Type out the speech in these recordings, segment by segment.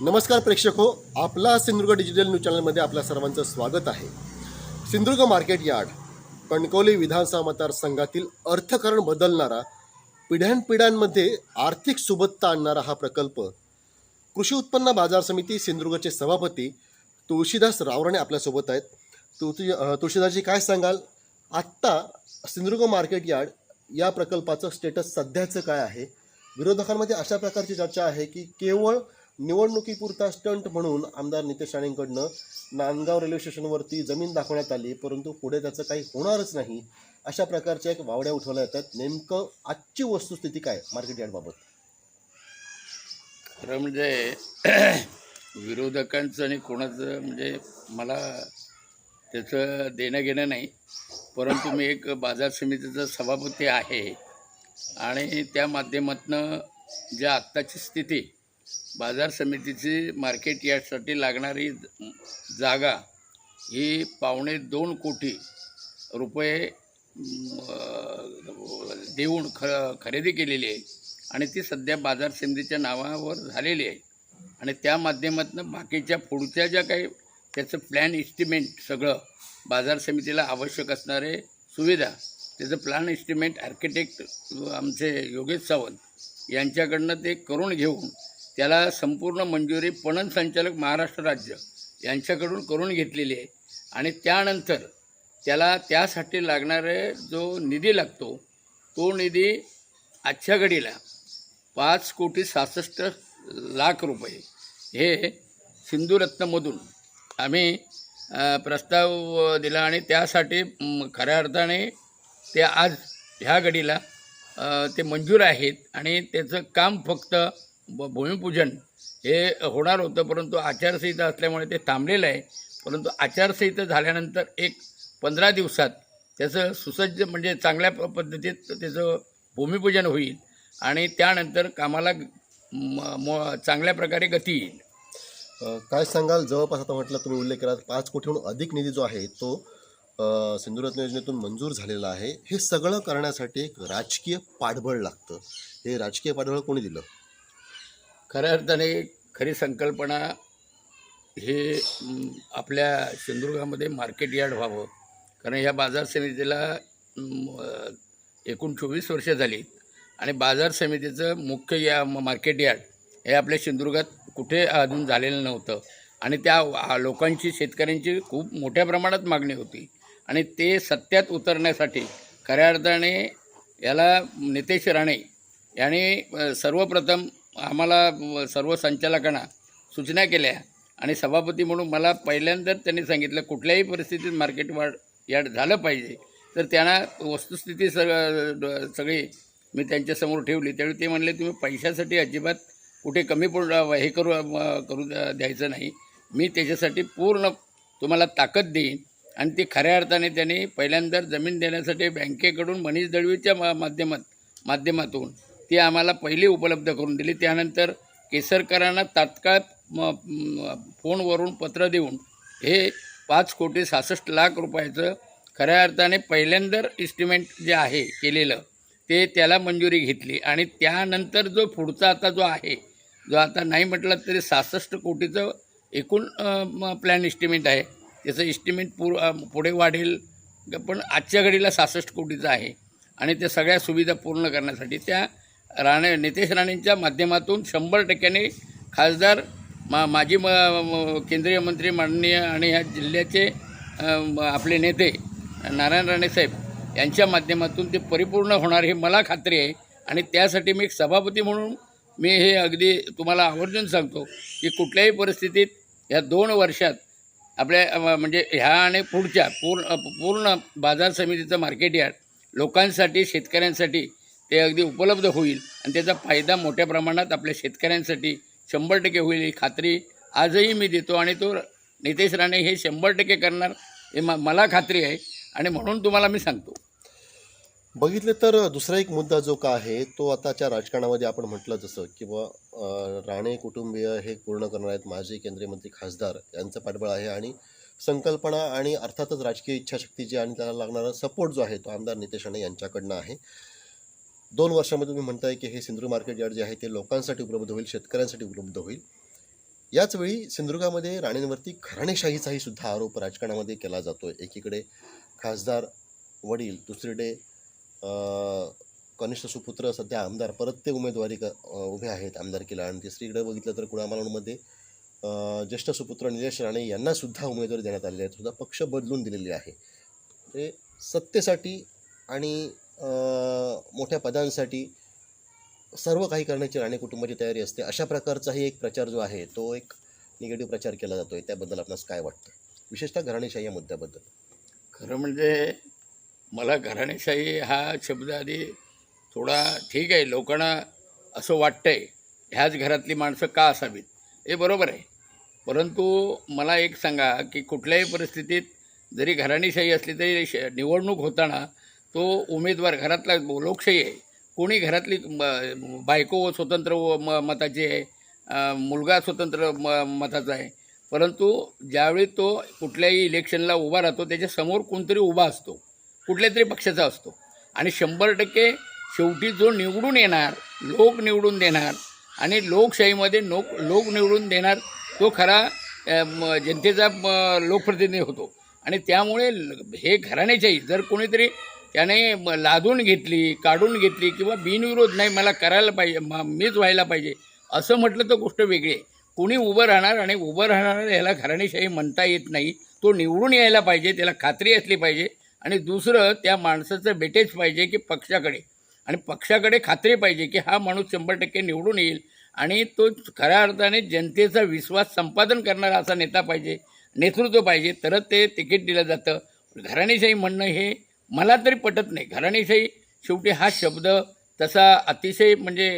नमस्कार प्रेक्षक हो आपला सिंधुदुर्ग डिजिटल न्यूज चॅनलमध्ये आपल्या सर्वांचं स्वागत आहे. सिंधुदुर्ग मार्केट यार्ड कणकवली विधानसभा मतदारसंघातील अर्थकारण बदलणारा पिढ्यानपिढ्यांमध्ये आर्थिक सुबत्ता आणणारा हा प्रकल्प कृषी उत्पन्न बाजार समिती सिंधुदुर्गचे सभापती तुळशीदास रावराणे आपल्यासोबत आहेत. तुळशी अं, तुळशीदासजी काय सांगाल? आत्ता सिंधुदुर्ग मार्केट यार्ड या प्रकल्पाचं स्टेटस सध्याचं काय आहे? विरोधकांमध्ये अशा प्रकारची चर्चा आहे की केवळ निवडणुकीपुरता स्टंट म्हणून आमदार नितेश राणेंकडनं नांदगाव रेल्वे स्टेशनवरती जमीन दाखवण्यात आली परंतु पुढे त्याचं काही होणारच नाही. अशा प्रकारच्या एक वावड्या उठवल्या जातात. नेमकं आजची वस्तुस्थिती काय मार्केट यार्डबाबत? खरं म्हणजे विरोधकांचं आणि कोणाचं म्हणजे मला त्याचं देणं घेणं नाही. परंतु मी एक बाजार समितीचा सभापती आहे आणि त्या माध्यमातनं ज्या आत्ताची स्थिती बाजार समितीची मार्केट यार्डसाठी लागणारी जागा ही पावणे दोन कोटी रुपये देऊन ख खरेदी केलेली आहे. आणि ती सध्या बाजार समितीच्या नावावर झालेली आहे. आणि त्या माध्यमातून बाकीच्या पुढच्या ज्या काही त्याचं प्लॅन इस्टिमेंट सगळं बाजार समितीला आवश्यक असणारे सुविधा त्याचं प्लॅन इस्टिमेंट आर्किटेक्ट आमचे योगेश सावंत यांच्याकडनं ते करून घेऊन त्याला संपूर्ण मंजुरी पणन संचालक महाराष्ट्र राज्य यांच्याकडून करून घेतलेली आहे. आणि त्यानंतर त्याला त्यासाठी लागणारे जो निधी लागतो तो निधी आजच्या घडीला पाच कोटी सहासष्ट लाख रुपये हे सिंधुरत्नमधून आम्ही प्रस्ताव दिला आणि त्यासाठी खऱ्या अर्थाने ते आज ह्या घडीला ते मंजूर आहेत आणि त्याचं काम फक्त भूमिपूजन हे होणार होतं परंतु आचारसंहिता असल्यामुळे ते थांबलेलं आहे. परंतु आचारसंहिता झाल्यानंतर एक पंधरा दिवसात त्याचं सुसज्ज म्हणजे चांगल्या प- पद्धतीत त्याचं भूमिपूजन होईल आणि त्यानंतर कामाला म- म- चांगल्या प्रकारे गती येईल. काय सांगाल? जवळपास आता म्हटलं तुम्ही उल्लेख केला पाच कोटीहून अधिक निधी जो आहे तो सिंधुरत्न योजनेतून मंजूर झालेला आहे. हे सगळं करण्यासाठी एक राजकीय पाठबळ लागतं. हे राजकीय पाठबळ कोणी दिलं? खऱ्या अर्थाने खरी संकल्पना हे आपल्या सिंधुदुर्गामध्ये मार्केट यार्ड व्हावं. कारण ह्या बाजार समितीला एकूण चोवीस वर्ष झाली. आणि बाजार समितीचं मुख्य या म- मार्केट यार्ड हे आपल्या सिंधुदुर्गात कुठे अजून झालेलं नव्हतं. आणि त्या लोकांची शेतकऱ्यांची खूप मोठ्या प्रमाणात मागणी होती. आणि ते सत्यात उतरण्यासाठी खऱ्या अर्थाने याला नितेश राणे यांनी सर्वप्रथम आम्हाला सर्व संचालकांना सूचना केल्या आणि सभापती म्हणून मला पहिल्यांदाच त्यांनी सांगितलं कुठल्याही परिस्थितीत मार्केट वाढ यार्ड झालं पाहिजे. तर त्यांना वस्तुस्थिती सग सगळी मी त्यांच्यासमोर ठेवली. त्यावेळी ते म्हणले तुम्ही पैशासाठी अजिबात कुठे कमी पड हे करू करू द्या- द्यायचं नाही. मी त्याच्यासाठी पूर्ण तुम्हाला ताकद देईन. आणि ती खऱ्या अर्थाने त्यांनी पहिल्यांदा जमीन देण्यासाठी बँकेकडून मनीष दळवीच्या मा माध्यमात माध्यमातून ती आम्हाला पहिले उपलब्ध करून दिली. त्यानंतर केसरकरांना तात्काळ फोनवरून पत्र देऊन हे पाच कोटी सहासष्ट लाख रुपयाचं खऱ्या अर्थाने पहिल्यांदा इस्टिमेंट जे आहे केलेलं ते त्याला मंजुरी घेतली. आणि त्यानंतर जो पुढचा आता जो आहे जो आता नाही म्हटलं तरी सहासष्ट कोटीचं एकूण प्लॅन इस्टिमेट आहे. त्याचं इस्टिमेट पु पुढे वाढेल पण आजच्या घडीला सहासष्ट कोटीचं आहे. आणि त्या सगळ्या सुविधा पूर्ण करण्यासाठी त्या राणे नितेश राणेंच्या माध्यमातून शंभर टक्क्यांनी खासदार मा माजी म केंद्रीय मंत्री माननीय आणि ह्या जिल्ह्याचे आपले नेते नारायण राणे साहेब यांच्या माध्यमातून ते परिपूर्ण होणार हे मला खात्री आहे. आणि त्यासाठी मी एक सभापती म्हणून मी हे अगदी तुम्हाला आवर्जून सांगतो की कुठल्याही परिस्थितीत ह्या दोन वर्षात आपल्या म्हणजे ह्या आणि पुढच्या पूर्ण पूर्ण बाजार समितीचं मार्केट यार्ड लोकांसाठी शेतकऱ्यांसाठी ते अगदी उपलब्ध होईल. आणि त्याचा फायदा मोठ्या प्रमाणात आपल्या शेतकऱ्यांसाठी शंभर टक्के होईल ही खात्री आजही मी देतो. आणि तो नितेश राणे हे शंभर टक्के करणार हे म मला खात्री आहे. आणि म्हणून तुम्हाला मी सांगतो. बघितलं तर दुसरा एक मुद्दा जो का आहे तो आताच्या राजकारणामध्ये आपण म्हटलं जसं किंवा अ, राणे कुटुंबीय हे पूर्ण करणार आहेत माजी केंद्रीय मंत्री खासदार यांचं पाठबळ आहे. आणि संकल्पना आणि अर्थातच राजकीय इच्छाशक्ती जी आणि त्याला लागणारा सपोर्ट जो आहे तो आमदार नितेश राणे यांच्याकडनं आहे. दोन वर्षामध्ये तुम्ही म्हणताय की हे सिंधुदुर्ग मार्केट यार्ड जे आहे ते लोकांसाठी उपलब्ध होईल शेतकऱ्यांसाठी उपलब्ध होईल. याचवेळी सिंधुदुर्गामध्ये राणेंवरती घराणेशाहीचाही सुद्धा आरोप राजकारणामध्ये केला जातो आहे एकीकडे खासदार वडील दुसरीकडे कनिष्ठ सुपुत्र सध्या आमदार परत ते उमेदवारी क उभे आहेत आमदारकीला आणि तिसरीकडे बघितलं तर कुडामालवणमध्ये ज्येष्ठ सुपुत्र निलेश राणे यांनासुद्धा उमेदवारी देण्यात आलेली आहे. सुद्धा पक्ष बदलून दिलेली आहे. ते सत्तेसाठी आणि मोठ्या पदांसाठी सर्व काही करण्याची राणे कुटुंबाची तयारी असते. अशा प्रकारचाही एक प्रचार जो आहे तो एक निगेटिव्ह प्रचार केला जातो आहे त्याबद्दल आपणास काय वाटतं? विशेषतः घराणेशाही या मुद्द्याबद्दल. खरं म्हणजे मला घराणेशाही हा शब्द आधी थोडा ठीक आहे. लोकांना असं वाटतंय ह्याच घरातली माणसं का असावीत? हे बरोबर आहे. परंतु मला एक सांगा की कुठल्याही परिस्थितीत जरी घराणेशाही असली तरी श- निवडणूक होताना तो उमेदवार घरातला लोकशाही आहे. कोणी घरातली बायको स्वतंत्र व- म मताची आहे मुलगा स्वतंत्र म मताचा आहे. परंतु ज्यावेळी तो कुठल्याही इलेक्शनला उभा राहतो त्याच्यासमोर कोणतरी उभा असतो कुठल्या तरी पक्षाचा असतो. आणि शंभर टक्के शेवटी जो निवडून येणार लोक निवडून देणार आणि लोकशाहीमध्ये लोक लोक निवडून देणार तो खरा जनतेचा लोकप्रतिनिधी होतो. आणि त्यामुळे हे घराण्याच्याही जर कोणीतरी त्याने लादून घेतली काढून घेतली किंवा बिनविरोध नाही मला करायला पाहिजे म- मीच व्हायला पाहिजे असं म्हटलं तर गोष्ट वेगळी आहे. कोणी उभं राहणार आणि उभं राहणार ह्याला घराणेशाही म्हणता येत नाही. तो निवडून यायला पाहिजे त्याला खात्री असली पाहिजे आणि दुसरं त्या माणसाचं बेटेज पाहिजे की पक्षाकडे. आणि पक्षाकडे खात्री पाहिजे की हा माणूस शंभर टक्के निवडून येईल आणि तो खऱ्या अर्थाने जनतेचा विश्वास संपादन करणारा असा नेता पाहिजे नेतृत्व पाहिजे तरच ते तिकीट दिलं जातं. घराणेशाही म्हणणं हे मला तरी पटत नाही. घराणेशाही शेवटी हा शब्द तसा अतिशय म्हणजे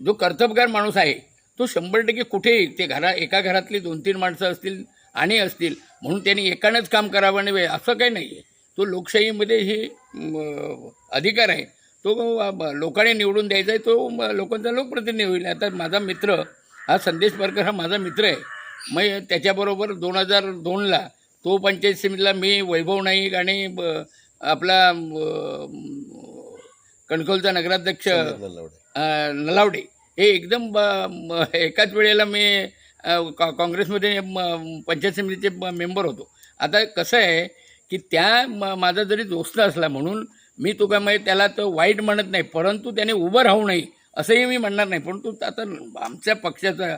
जो कर्तबगार माणूस आहे तो शंभर टक्के कुठेही ते घरा एका घरातली दोन तीन माणसं असतील आणि असतील म्हणून त्यांनी एकानंच काम करावं नाही असं काही नाही आहे तो लोकशाहीमध्ये ही अधिकार आहे. तो लोकांनी निवडून द्यायचा आहे तो लोकांचा लोकप्रतिनिधी होईल. आता माझा मित्र हा संदेश परकर हा माझा मित्र आहे. मग त्याच्याबरोबर दोन हजार दोनला तो पंचायत समितीला मी वैभव नाईक आणि ब- आपला कणकवलचा नगराध्यक्ष नलावडे. हे एकदम एकाच वेळेला मी का- काँग्रेसमध्ये म- पंचायत समितीचे मेंबर होतो. आता कसं आहे की त्या म- माझा जरी दोस्त असला म्हणून मी तो काय म्हणजे त्याला तो वाईट म्हणत नाही परंतु त्याने उभं राहू नये असंही मी म्हणणार नाही. परंतु आता आमच्या पक्षाचा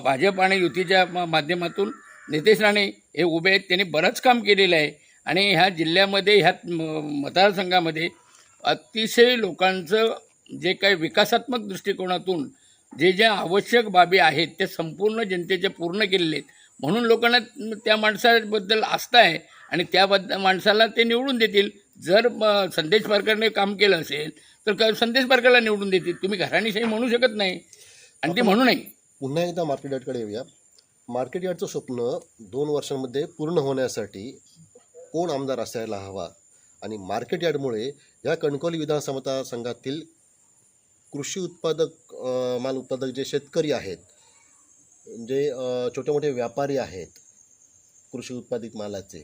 भाजप आणि युतीच्या माध्यमातून नितेश राणे हे उभे आहेत. त्यांनी बरंच काम केलेलं आहे. आणि ह्या जिल्ह्यामध्ये ह्या म- मतदारसंघामध्ये अतिशय लोकांचं जे काही विकासात्मक दृष्टिकोनातून जे ज्या आवश्यक बाबी आहेत त्या संपूर्ण जनतेच्या पूर्ण केलेल्या आहेत. म्हणून लोकांना त्या माणसाबद्दल आस्था आहे आणि त्याबद्दल माणसाला ते निवडून देतील. जर म, संदेश पारकरने काम केलं असेल तर संदेश पारकरला निवडून देतील. तुम्ही घराणीशाही म्हणू शकत नाही. आणि ते म्हणू नाही पुन्हा एकदा मार्केट यार्डकडे येऊया. मार्केट यार्डचं स्वप्न दोन वर्षांमध्ये पूर्ण होण्यासाठी कोण आमदार असायला हवा? आणि मार्केट यार्डमुळे या कणकवली विधानसभा मतदारसंघातील कृषी उत्पादक माल उत्पादक जे शेतकरी आहेत जे छोटे मोठे व्यापारी आहेत कृषी उत्पादित मालाचे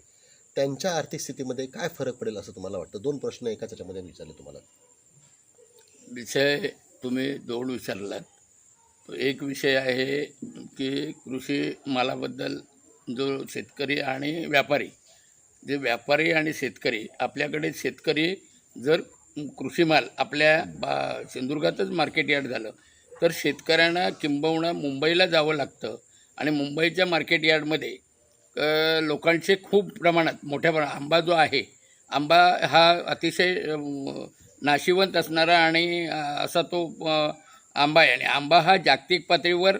त्यांच्या आर्थिक स्थितीमध्ये काय फरक पडेल असं तुम्हाला वाटतं? दोन प्रश्न एकाच याच्यामध्ये विचारले तुम्हाला. विषय तुम्ही दोन विचारलात. तो एक विषय आहे की कृषी मालाबद्दल जो शेतकरी आणि व्यापारी जे व्यापारी आणि शेतकरी आपल्याकडे शेतकरी जर कृषी माल आपल्या बा सिंधुदुर्गातच मार्केट यार्ड झालं तर शेतकऱ्यांना किंबहुना मुंबईला जावं लागतं. आणि मुंबईच्या मार्केट यार्डमध्ये लोकांचे खूप प्रमाणात मोठ्या प्रमाणात आंबा जो आहे आंबा हा अतिशय नाशिवंत असणारा आणि असा तो आंबा आहे. आणि आंबा हा जागतिक पातळीवर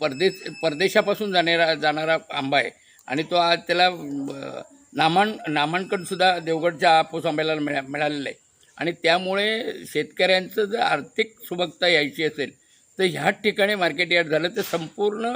परदेश परदेशापासून जाणारा जाणारा आंबा आहे. आणि तो आज त्याला नामां नामांकनसुद्धा देवगडच्या हापूस आंब्याला मिळा मिळालेलं आहे. आणि त्यामुळे शेतकऱ्यांचं जर आर्थिक सुबकता यायची असेल तर ह्याच ठिकाणी मार्केट यार्ड झालं तर संपूर्ण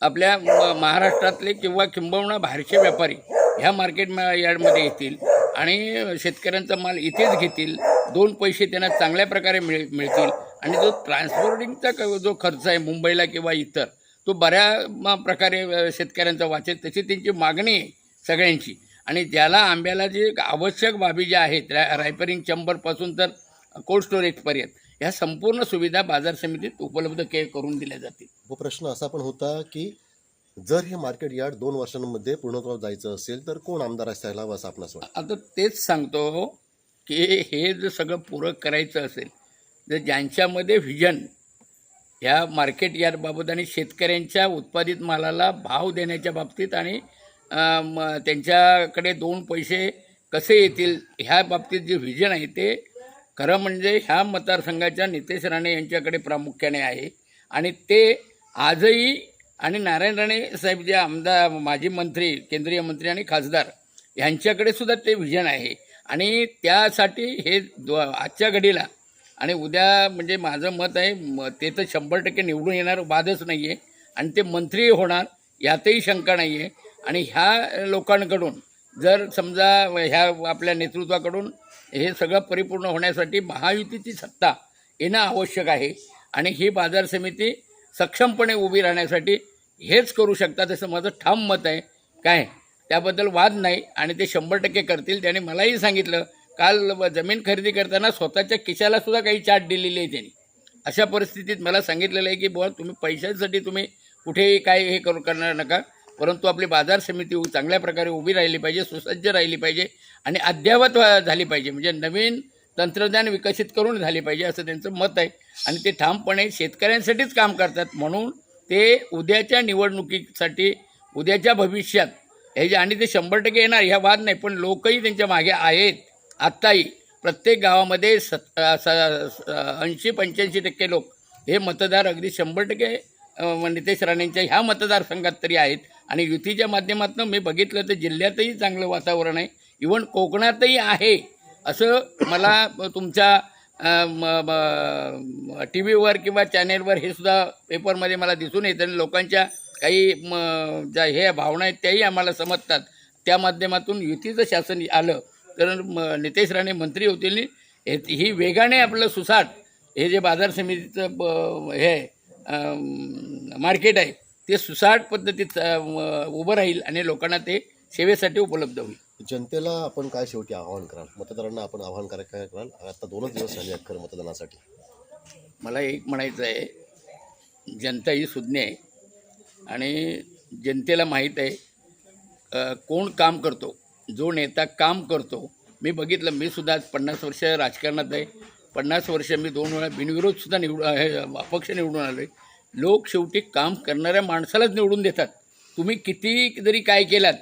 आपल्या म- महाराष्ट्रातले किंवा किंबहुना बाहेरचे व्यापारी ह्या मार्केट यार्डमध्ये येतील आणि शेतकऱ्यांचा माल इथेच घेतील. दोन पैसे त्यांना चांगल्या प्रकारे मिळ मिळतील. आणि जो ट्रान्सपोर्टिंगचा जो खर्च आहे मुंबईला किंवा इतर तो बऱ्या प्रकारे शेतकऱ्यांचा वाचेल. तशी त्यांची मागणी आहे सगळ्यांची. आणि ज्याला आंब्याला जे आवश्यक बाबी ज्या आहेत रा रायपरिंग चंबरपासून तर कोल्ड स्टोरेजपर्यंत ह्या संपूर्ण सुविधा बाजार समितीत उपलब्ध के करून दिल्या जातील. व प्रश्न असा पण होता की जर हे मार्केट यार्ड दोन वर्षांमध्ये पूर्णत्वास जायचं असेल तर कोण आमदार असायला हवं असं आपणास वाटतं? आता तेच सांगतो की हे जर सगळं पूरक करायचं असेल तर ज्यांच्यामध्ये व्हिजन ह्या मार्केट यार्डबाबत आणि शेतकऱ्यांच्या उत्पादित मालाला भाव देण्याच्या बाबतीत आणि म, त्यांच्याकडे दोन पैसे कसे येतील ह्या बाबतीत जे व्हिजन आहे ते खरं म्हणजे ह्या मतदारसंघाच्या नितेश राणे यांच्याकडे प्रामुख्याने आहे. आणि ते आजही आणि नारायण राणे साहेब जे आमदार माजी मंत्री केंद्रीय मंत्री आणि खासदार यांच्याकडे सुद्धा ते व्हिजन आहे. आणि त्यासाठी हे दो आजच्या घडीला आणि उद्या म्हणजे माझं मत आहे ते तर शंभर टक्के निवडून येणार वादच नाही आहे आणि ते मंत्री होणार यातही शंका नाही आहे आणि ह्या लोकांकडून जर समजा ह्या आपल्या नेतृत्वाकडून हे सगळं परिपूर्ण होण्यासाठी महायुतीची सत्ता येणं आवश्यक आहे आणि ही बाजार समिती सक्षमपणे उभी राहण्यासाठी हेच करू शकतात असं माझं ठाम मत आहे. काय? त्याबद्दल वाद नाही आणि ते शंभर टक्के करतील. त्याने मलाही सांगितलं काल जमीन खरेदी करताना स्वतःच्या खिशाला सुद्धा काही चाट दिलेली आहे त्यांनी. अशा परिस्थितीत मला सांगितलेलं आहे की बुवा तुम्ही पैशांसाठी तुम्ही कुठेही काय हे करू करणार नका. परंतु आपली बाजार समिती उ- चांगल्या प्रकारे उभी राहिली पाहिजे सुसज्ज राहिली पाहिजे आणि अद्ययावत झाली पाहिजे. म्हणजे नवीन तंत्रज्ञान विकसित करून झाली पाहिजे असं त्यांचं मत आहे. आणि ते ठामपणे शेतकऱ्यांसाठीच काम करतात. म्हणून ते उद्याच्या निवडणुकीसाठी उद्याच्या भविष्यात हे जे आणि ते शंभर टक्के येणार ह्या वाद नाही पण लोकही त्यांच्या मागे आहेत. आत्ताही प्रत्येक गावामध्ये सत ऐंशी पंच्याऐंशी टक्के लोक हे मतदार अगदी शंभर टक्के नितेश राणेंच्या ह्या मतदारसंघात तरी आहेत. आणि युतीच्या माध्यमातून मी बघितलं तर जिल्ह्यातही चांगलं वातावरण आहे. इवन कोकणातही आहे असं मला तुमच्या टी व्हीवर किंवा चॅनेलवर हे सुद्धा पेपरमध्ये मला दिसून येतं आणि लोकांच्या काही म, ज्या हे भावना आहेत त्याही आम्हाला समजतात. त्या माध्यमातून युतीचं शासन आलं तर म, नितेश राणे मंत्री होतील. हे ही वेगाने आपलं सुसाट हे जे बाजार समितीचं ब- हे आहे, मार्केट आहे ते सुसाट पद्धतीत उभं राहील आणि लोकांना ते सेवेसाठी उपलब्ध होईल. जनतेला आपण काय शेवटी आवाहन कराल? मतदारांना आपण आवाहन काय कराल? आता दोनच दिवस झाले आहेत खरं मतदानासाठी. मला एक म्हणायचं आहे जनता ही सुज्ञ आहे आणि जनतेला माहीत आहे कोण काम करतो जो नेता काम करतो. मी बघितलं मी सुद्धा आज पन्नास वर्ष राजकारणात आहे. पन्नास वर्ष मी दोन वेळा बिनविरोधसुद्धा निवडून अपक्ष निवडून आलो आहे लोक शेवटी काम करणाऱ्या माणसालाच निवडून देतात. तुम्ही किती जरी काय केलात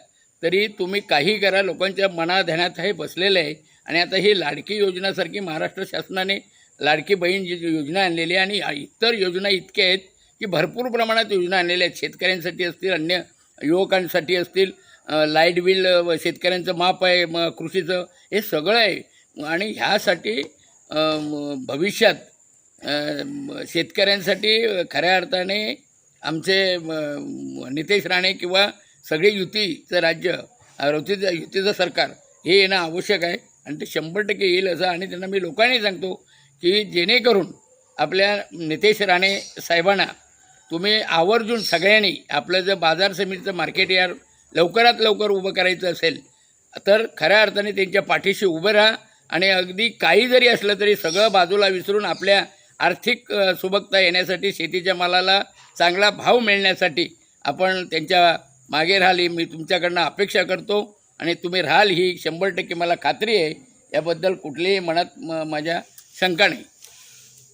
तरी तुम्ही काही करा लोकांच्या मनाध्यानात हे बसलेलं आहे. आणि आता ही लाडकी योजनासारखी महाराष्ट्र शासनाने लाडकी बहीण जी योजना आणलेली आहे आणि इतर योजना इतक्या आहेत की भरपूर प्रमाणात योजना आणलेल्या आहेत. शेतकऱ्यांसाठी असतील अन्य युवकांसाठी असतील लाइट बिल शेतकऱ्यांचं माप आहे म कृषीचं हे सगळं आहे. आणि ह्यासाठी भविष्यात शेतकऱ्यांसाठी खऱ्या अर्थाने आमचे नितेश राणे किंवा सगळे युतीचं राज्य अ, युतीचं युतीचं सरकार हे येणं आवश्यक आहे. आणि ते शंभर टक्के येईल असं आणि त्यांना मी लोकांनी सांगतो की जेणेकरून आपल्या नितेश राणे साहेबांना तुम्ही आवर्जून सगळ्यांनी आपलं जर बाजार समितीचं मार्केट यार लवकरात लवकर उभं करायचं असेल तर खऱ्या अर्थाने त्यांच्या पाठीशी उभं राहा आणि अगदी काही जरी असलं तरी सगळं बाजूला विसरून आपल्या आर्थिक सुबकता येण्यासाठी शेतीच्या मालाला चांगला भाव मिळण्यासाठी आपण त्यांच्या मागे राहाल. ही मी तुमच्याकडनं अपेक्षा करतो आणि तुम्ही राहाल ही शंभर टक्के मला खात्री आहे. याबद्दल कुठलीही मनात म माझ्या शंका नाही.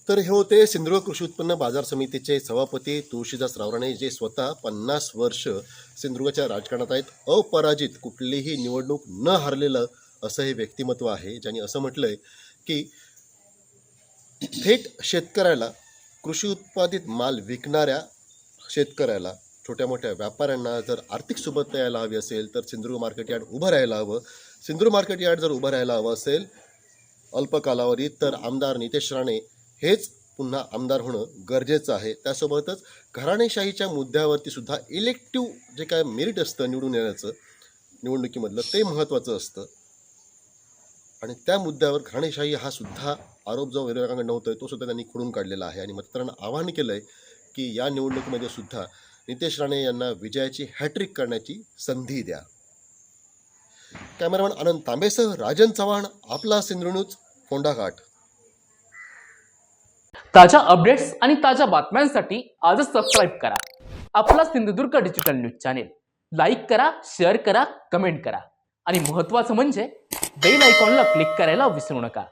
तर हे होते सिंधुदुर्ग कृषी उत्पन्न बाजार समितीचे सभापती तुळशीदास रावराणे जे स्वतः पन्नास वर्ष सिंधुदुर्गच्या राजकारणात आहेत. अपराजित कुठलीही निवडणूक न हरलेलं असं हे व्यक्तिमत्व आहे. ज्यांनी असं म्हटलंय की थेट शेतकऱ्याला कृषी उत्पादित माल विकणाऱ्या शेतकऱ्याला छोट्या मोठ्या व्यापाऱ्यांना जर आर्थिक सुबत्ता यायला हवी असेल तर सिंधुदुर्ग मार्केट यार्ड उभं राहायला हवं. सिंधुदुर्ग मार्केट यार्ड जर उभं राहायला हवं असेल अल्प कालावधीत तर आमदार नितेश राणे हेच पुन्हा आमदार होणं गरजेचं आहे. त्यासोबतच घराणेशाहीच्या मुद्द्यावरती सुद्धा इलेक्टिव्ह जे काय मेरिट असतं निवडून येण्याचं निवडणुकीमधलं ते महत्त्वाचं असतं. आणि त्या मुद्द्यावर घराणेशाही हा सुद्धा आरोप जो विरोधकांकडनं होतोय तो सुद्धा त्यांनी खोडून काढलेला आहे. आणि मतदारांना आवाहन केलं आहे की या निवडणुकीमध्ये सुद्धा नितेश राणे यांना विजयाची हॅट्रिक करण्याची संधी द्या. कॅमेरामॅन आनंद तांबेसह राजन चव्हाण आपला सिंधुणूच फोंडाघाट ताज्या अपडेट्स आणि ताज्या बातम्यांसाठी आजच सबस्क्राईब करा. आपला Sindhudurg digital news channel like करा शेअर करा कमेंट करा. आणि महत्त्वाचं म्हणजे बेल आयकॉनला क्लिक करायला विसरू नका.